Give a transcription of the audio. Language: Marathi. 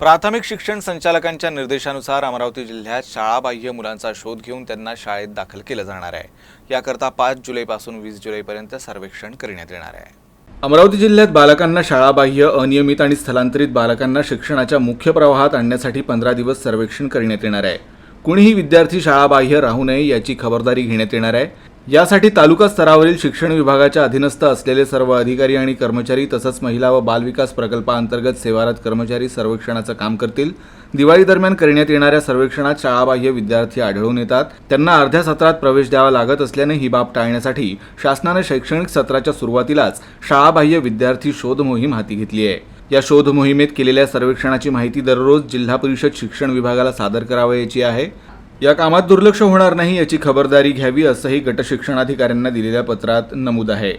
प्राथमिक शिक्षण संचालकांच्या निर्देशानुसार अमरावती जिल्ह्यात शाळाबाह्य मुलांचा शोध घेऊन त्यांना शाळेत दाखल केलं जाणार आहे. याकरता पाच जुलैपासून वीस जुलैपर्यंत सर्वेक्षण करण्यात येणार आहे. अमरावती जिल्ह्यात बालकांना शाळाबाह्य अनियमित आणि स्थलांतरित बालकांना शिक्षणाच्या मुख्य प्रवाहात आणण्यासाठी पंधरा दिवस सर्वेक्षण करण्यात येणार आहे. कुणीही विद्यार्थी शाळाबाह्य राहू नये याची खबरदारी घेण्यात येणार आहे. यासाठी तालुका स्तरावरील शिक्षण विभागाच्या अधीनस्थ असलेले सर्व अधिकारी आणि कर्मचारी तसंच महिला व बालविकास प्रकल्पाअंतर्गत सेवारत कर्मचारी सर्वेक्षणाचं काम करतील. दिवाळी दरम्यान करण्यात येणाऱ्या सर्वेक्षणात शाळाबाह्य विद्यार्थी आढळून येतात. त्यांना अर्ध्या सत्रात प्रवेश द्यावा लागत असल्याने ही बाब टाळण्यासाठी शासनाने शैक्षणिक सत्राच्या सुरुवातीलाच शाळाबाह्य विद्यार्थी शोध मोहीम हाती घेतली आहे. या शोध मोहिमेत केलेल्या सर्वेक्षणाची माहिती दररोज जिल्हा परिषद शिक्षण विभागाला सादर करावयाची आहे. या कामात दुर्लक्ष होणार नाही याची खबरदारी घ्यावी असंही गटशिक्षणाधिकाऱ्यांना दिलेल्या पत्रात नमूद आहे.